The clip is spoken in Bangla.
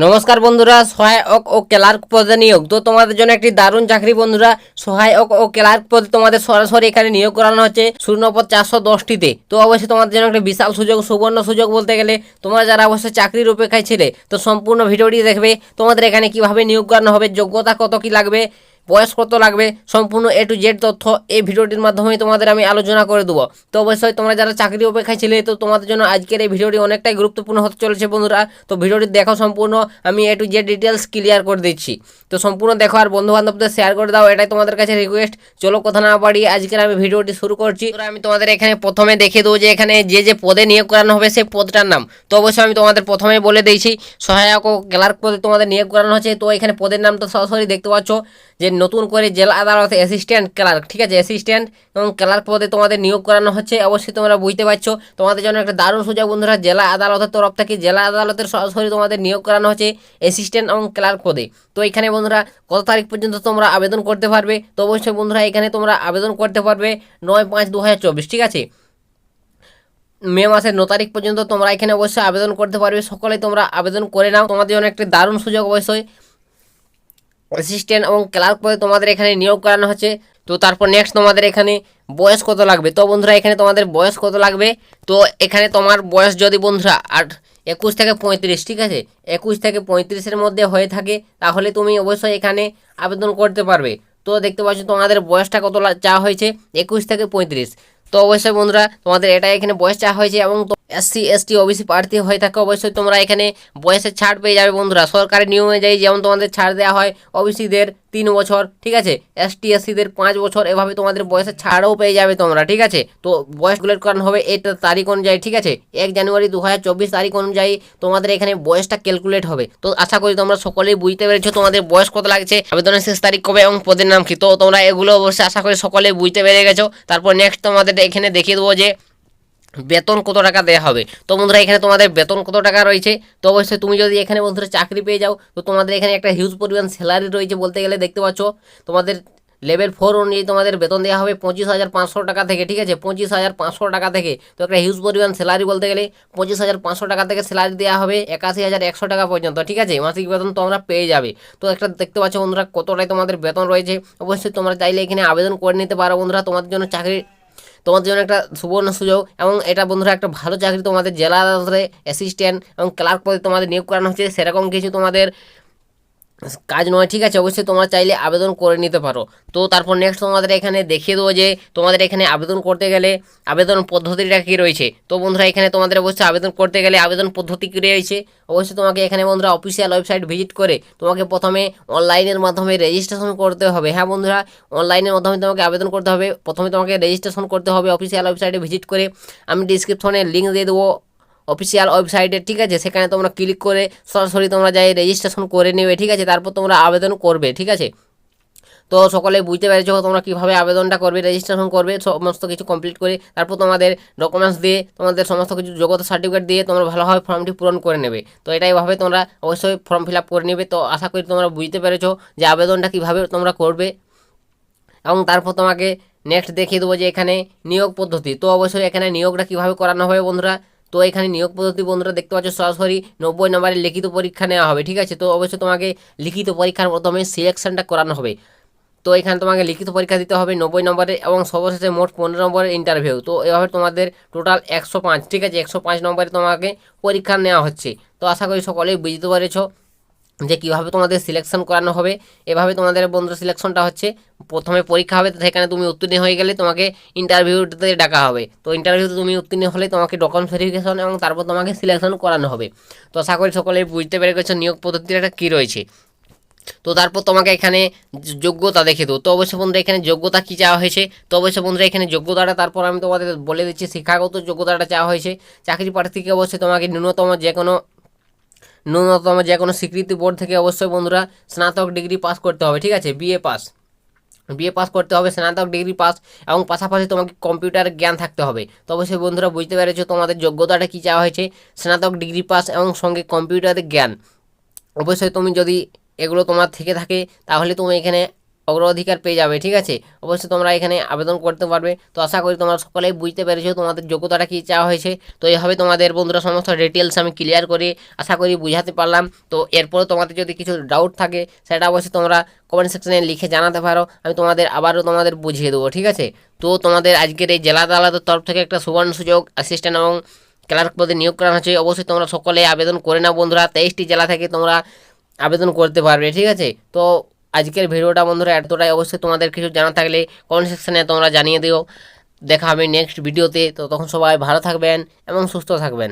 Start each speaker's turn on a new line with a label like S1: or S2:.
S1: নমস্কার বন্ধুরা, সহায়ক ও ক্লার্ক পদে নিয়োগ। তো তোমাদের জন্য একটি দারুণ চাকরি বন্ধুরা, সহায়ক ও ক্লার্ক পদে তোমাদের সরাসরি এখানে নিয়োগ করানো হচ্ছে শূন্যপদ চারশো দশটিতে। তো অবশ্যই তোমাদের জন্য একটা বিশাল সুযোগ, সুবর্ণ সুযোগ বলতে গেলে তোমরা যারা অবশ্যই চাকরির উপেক্ষায় ছিলে, তো সম্পূর্ণ ভিডিওটি দেখবে, তোমাদের এখানে কীভাবে নিয়োগ করানো হবে, যোগ্যতা কত কি লাগবে বয়স কত লাগবে, সম্পূর্ণ এ টু জেড তথ্য এই ভিডিওটির মাধ্যমে তোমাদের আমি আলোচনা করে দেবো। তো অবশ্যই তোমরা যারা চাকরি অপেক্ষায় ছিলে, তো তোমাদের জন্য আজকের এই ভিডিওটি অনেকটাই গুরুত্বপূর্ণ হতে চলেছে বন্ধুরা। তো ভিডিওটি দেখো সম্পূর্ণ, আমি A to Z details clear করে দিচ্ছি। তো সম্পূর্ণ দেখো আর বন্ধু বান্ধবদের শেয়ার করে দাও, এটাই তোমাদের কাছে রিকোয়েস্ট চলো কথা না বাড়িয়ে আজকের আমি ভিডিওটি শুরু করছি। আমি তোমাদের এখানে প্রথমে দেখে দেবো যে এখানে যে যে পদে নিয়োগ করানো হবে, সেই পদটার নাম। তো অবশ্যই আমি তোমাদের প্রথমে বলে দিয়েছি, সহায়ক ও ক্লার্ক পদে তোমাদের নিয়োগ করানো হচ্ছে। তো এখানে পদের নাম তো সরাসরি দেখতে পাচ্ছ, যে নতুন করে জেলা আদালতে অ্যাসিস্ট্যান্ট ক্লার্ক ঠিক আছে? অ্যাসিস্ট্যান্ট এবং ক্লার্ক পদে তোমাদের নিয়োগ করানো হচ্ছে। অবশ্যই তোমরা বুঝতে পারছ। তোমাদের জন্য একটা দারুণ সুযোগ বন্ধুরা, জেলা আদালতের তরফ থেকে জেলা আদালতের সরাসরি তোমাদের নিয়োগ করানো হচ্ছে অ্যাসিস্ট্যান্ট এবং ক্লার্ক পদে। তো এখানে বন্ধুরা, কত তারিখ পর্যন্ত তোমরা আবেদন করতে পারবে? তো অবশ্যই বন্ধুরা, এখানে তোমরা আবেদন করতে পারবে নয় পাঁচ দু ঠিক আছে? মে মাসের ন তারিখ পর্যন্ত তোমরা এখানে অবশ্যই আবেদন করতে পারবে। সকলে তোমরা আবেদন করে নাও। তোমাদের জন্য একটি দারুণ সুযোগ অবশ্যই। অ্যাসিস্ট্যান্ট এবং ক্লার্ক পদে তোমাদের এখানে নিয়োগ করানো হচ্ছে। তো তারপর নেক্সট তোমাদের এখানে বয়স কত লাগবে? তো বন্ধুরা, এখানে তোমাদের বয়স কত লাগবে? তো এখানে তোমার বয়স যদি বন্ধুরা আট একুশ থেকে পঁয়ত্রিশ, ঠিক আছে? একুশ থেকে পঁয়ত্রিশের মধ্যে হয়ে থাকে, তাহলে তুমি অবশ্যই এখানে আবেদন করতে পারবে। তো দেখতে পাচ্ছ তোমাদের বয়সটা কত চাওয়া হয়েছে? একুশ থেকে পঁয়ত্রিশ। তো অবশ্যই বন্ধুরা, তোমাদের এটা এখানে বয়স চাওয়া হয়েছে এবং এসসি, এসটি, ওবিসি প্রার্থী হয়ে থাকে, অবশ্যই তোমরা এখানে বয়সের ছাড় পেয়ে যাবে বন্ধুরা। সরকারি নিয়ম অনুযায়ী যেমন তোমাদের ছাড় দেওয়া হয়, ওবিসিদের তিন বছর, ঠিক আছে? এসটি, এসসিদের পাঁচ বছর, এভাবে তোমাদের বয়সের ছাড়ও পেয়ে যাবে তোমরা, ঠিক আছে? তো বয়স করানো হবে এটা তারিখ অনুযায়ী, ঠিক আছে? এক জানুয়ারি দু হাজার চব্বিশ তারিখ অনুযায়ী তোমাদের এখানে বয়সটা ক্যালকুলেট হবে। তো আশা করি তোমরা সকলেই বুঝতে পেরেছ তোমাদের বয়স কত লাগছে। আবেদনের শেষ তারিখ কবে এবং পদের নাম কি? তো তোমরা এগুলো অবশ্যই আশা করি সকলেই বুঝতে পেরে গেছো। তারপর নেক্সট তোমাদের এখানে দেখিয়ে দেবো যে বেতন কত টাকা দেওয়া হবে? তো বন্ধুরা, এখানে তোমাদের বেতন কত টাকা রয়েছে? তো অবশ্যই তুমি যদি এখানে বন্ধুরা চাকরি পেয়ে যাও, তো তোমাদের এখানে একটা হিউজ পরিমাণ স্যালারি রয়েছে বলতে গেলে দেখতে পাচ্ছ। তোমাদের লেভেল ফোর অনুযায়ী তোমাদের বেতন দেওয়া হবে পঁচিশ হাজার পাঁচশো টাকা থেকে, ঠিক আছে? পঁচিশ হাজার পাঁচশো টাকা থেকে। তো একটা হিউজ পরিমাণ স্যালারি বলতে গেলে পঁচিশ হাজার পাঁচশো টাকা থেকে স্যালারি দেওয়া হবে একাশি হাজার একশো টাকা পর্যন্ত, ঠিক আছে? মাসিক বেতন তোমরা পেয়ে যাবে। তো একটা দেখতে পাচ্ছ বন্ধুরা কতটাই তোমাদের বেতন রয়েছে। অবশ্যই তোমরা চাইলে এখানে আবেদন করে নিতে পারো বন্ধুরা। তোমাদের জন্য চাকরি তোমাদের জন্য একটা সুবর্ণ সুযোগ এবং এটা বন্ধুরা একটা ভালো চাকরি তোমাদের জেলা আদালতে অ্যাসিস্ট্যান্ট এবং ক্লার্ক পদে তোমাদের নিয়োগ করানো হচ্ছে। সেরকম কিছু তোমাদের কাজ নয়, ঠিক আছে, অবশ্যই তোমরা চাইলে আবেদন করে নিতে পারো। তো তারপর নেক্সট তোমাদের এখানে দেখিয়ে দেবো যে তোমাদের এখানে আবেদন করতে গেলে আবেদন পদ্ধতিটা কী রয়েছে। তো বন্ধুরা, এখানে তোমাদের অবশ্যই আবেদন করতে গেলে আবেদন পদ্ধতি কী রয়েছে? অবশ্যই তোমাকে এখানে বন্ধুরা অফিসিয়াল ওয়েবসাইট ভিজিট করে তোমাকে প্রথমে অনলাইনের মাধ্যমে রেজিস্ট্রেশন করতে হবে। হ্যাঁ বন্ধুরা অনলাইনের মাধ্যমে তোমাকে আবেদন করতে হবে। প্রথমে তোমাকে রেজিস্ট্রেশন করতে হবে অফিসিয়াল ওয়েবসাইটে ভিজিট করে। আমি ডিসক্রিপশনে লিঙ্ক দিয়ে দেবো। অফিসিয়াল ওয়েবসাইটে ঠিক আছে? সেখানে তোমরা ক্লিক করে সরাসরি তোমরা যাই রেজিস্ট্রেশন করে নেবে, ঠিক আছে? তারপর তোমরা আবেদন করবে, ঠিক আছে? তো সকলে বুঝতে পেরেছ তোমরা কীভাবে আবেদনটা করবে রেজিস্ট্রেশন করবে, সমস্ত কিছু কমপ্লিট করে, তারপর তোমাদের ডকুমেন্টস দিয়ে, তোমাদের সমস্ত কিছু যোগ্যতা সার্টিফিকেট দিয়ে তোমরা ভালোভাবে ফর্মটি পূরণ করে নেবে। তো এটাই ভাবে তোমরা অবশ্যই ফর্ম ফিল আপ করে নেবে। তো আশা করি তোমরা বুঝতে পেরেছ যে আবেদনটা কীভাবে তোমরা করবে। এবং তারপর তোমাকে নেক্সট দেখিয়ে দেবো যে এখানে নিয়োগ পদ্ধতি। তো অবশ্যই এখানে নিয়োগটা কীভাবে করানো হবে বন্ধুরা? তো এখানে নিয়োগ পদ্ধতি বন্ধুরা দেখতে পাচ্ছ, সরাসরি নব্বই নম্বরের লিখিত পরীক্ষা নেওয়া হবে, ঠিক আছে? তো অবশ্যই তোমাকে লিখিত পরীক্ষার প্রথমে সিলেকশনটা করানো হবে। তো এখানে তোমাকে লিখিত পরীক্ষা দিতে হবে নব্বই নম্বরে এবং সর্বশেষে মোট পনেরো নম্বরের ইন্টারভিউ তো এভাবে তোমাদের টোটাল একশো পাঁচ, ঠিক আছে? একশো পাঁচ নম্বরে তোমাকে পরীক্ষা নেওয়া হচ্ছে। তো আশা করি সকলেই বুঝতে পেরেছ। যে কীভাবে তোমাদের সিলেকশন করানো হবে, এভাবে তোমাদের বন্ধু সিলেকশনটা হচ্ছে, প্রথমে পরীক্ষা হবে, সেখানে তুমি উত্তীর্ণ হয়ে গেলে তোমাকে ইন্টারভিউতে ডাকা হবে। তো ইন্টারভিউতে তুমি উত্তীর্ণ হলে তোমাকে ডকুমেন্ট ভেরিফিকেশন এবং তারপর তোমাকে সিলেকশন করানো হবে। তো আশা করি সকলেই বুঝতে পেরে গেছো, নিয়োগ পদ্ধতিটা কী রয়েছে। তো তারপর তোমাকে এখানে যোগ্যতা দেখে দেবো। তো অবশ্যই বন্ধুরা, এখানে যোগ্যতা কী চাওয়া হয়েছে? তো অবশ্যই বন্ধুরা, এখানে যোগ্যতাটা তারপর আমি তোমাদের বলে দিচ্ছি, শিক্ষাগত যোগ্যতাটা চাওয়া হয়েছে। চাকরি প্রার্থীকে অবশ্যই তোমাকে ন্যূনতম যে কোনো ন্যূনতম যে কোনো স্বীকৃতি বোর্ড থেকে অবশ্যই বন্ধুরা স্নাতক ডিগ্রি পাস করতে হবে, ঠিক আছে? বিএ পাস বিএ পাস করতে হবে, স্নাতক ডিগ্রি পাস এবং পাশাপাশি তোমাকে কম্পিউটার জ্ঞান থাকতে হবে। তো অবশ্যই বন্ধুরা বুঝতে পেরেছ তোমাদের যোগ্যতাটা কী চাওয়া হয়েছে? স্নাতক ডিগ্রি পাস এবং সঙ্গে কম্পিউটারের জ্ঞান। অবশ্যই তুমি যদি এগুলো তোমার থেকে থাকে, তাহলে তুমি এখানে অগ্রাধিকার পেয়ে যাবে, ঠিক আছে? অবশ্যই তোমরা এখানে আবেদন করতে পারবে। তো আশা করি তোমরা সকলেই বুঝতে পেরেছ তোমাদের যোগ্যতাটা কী চাওয়া হয়েছে। তো এইভাবে তোমাদের বন্ধুরা সমস্ত ডিটেলস আমি ক্লিয়ার করে আশা করি বুঝাতে পারলাম। তো এরপরে তোমাদের যদি কিছু ডাউট থাকে, সেটা অবশ্যই তোমরা কমেন্ট সেকশনে লিখে জানাতে পারো। আমি তোমাদের আবারও তোমাদের বুঝিয়ে দেবো, ঠিক আছে? তো তোমাদের আজকের এই জেলা আদালতের তরফ থেকে একটা সুবর্ণ সুযোগ অ্যাসিস্ট্যান্ট এবং ক্লার্ক পদে নিয়োগ করা হচ্ছে। অবশ্যই তোমরা সকলে আবেদন করে নাও বন্ধুরা। তেইশটি জেলা থেকে তোমরা আবেদন করতে পারবে, ঠিক আছে? তো আজকের ভিডিওটা বন্ধুরা এতটাই। অবশ্যই তোমাদের কিছু জানা থাকলে কমেন্ট সেকশানে তোমরা জানিয়ে দিও। দেখা হবে নেক্সট ভিডিওতে তো তখন সবাই ভালো থাকবেন এবং সুস্থ থাকবেন।